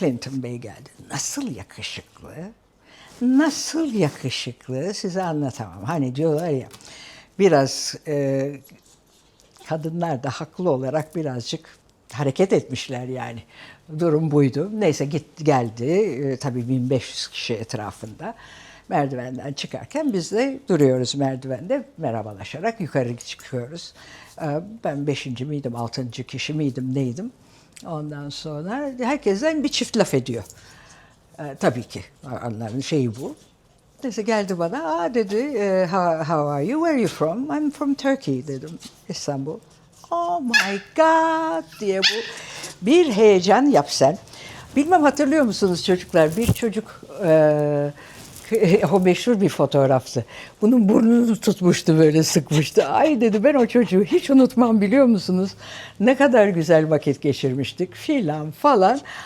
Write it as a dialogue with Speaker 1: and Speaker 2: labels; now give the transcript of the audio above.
Speaker 1: Clinton Bey geldi. Nasıl yakışıklı, nasıl yakışıklı size anlatamam. Hani diyorlar ya biraz e, kadınlar da haklı olarak birazcık hareket etmişler yani. Durum buydu. Neyse git geldi. E, tabii 1500 kişi etrafında. Merdivenden çıkarken biz de duruyoruz merdivende merhabalaşarak yukarı çıkıyoruz. E, ben beşinci miydim, altıncı kişi miydim, neydim? Ondan sonra herkesten bir çift laf ediyor. E, tabii ki onların şeyi bu. Neyse geldi bana, aa dedi, e, how, how are you, where are you from? I'm from Turkey dedim, İstanbul. Oh my God diye bu bir heyecan yap sen. Bilmem hatırlıyor musunuz çocuklar, bir çocuk, e, o meşhur bir fotoğraftı. Bunun burnunu tutmuştu böyle sıkmıştı. Ay dedi ben o çocuğu hiç unutmam biliyor musunuz? Ne kadar güzel vakit geçirmiştik filan falan.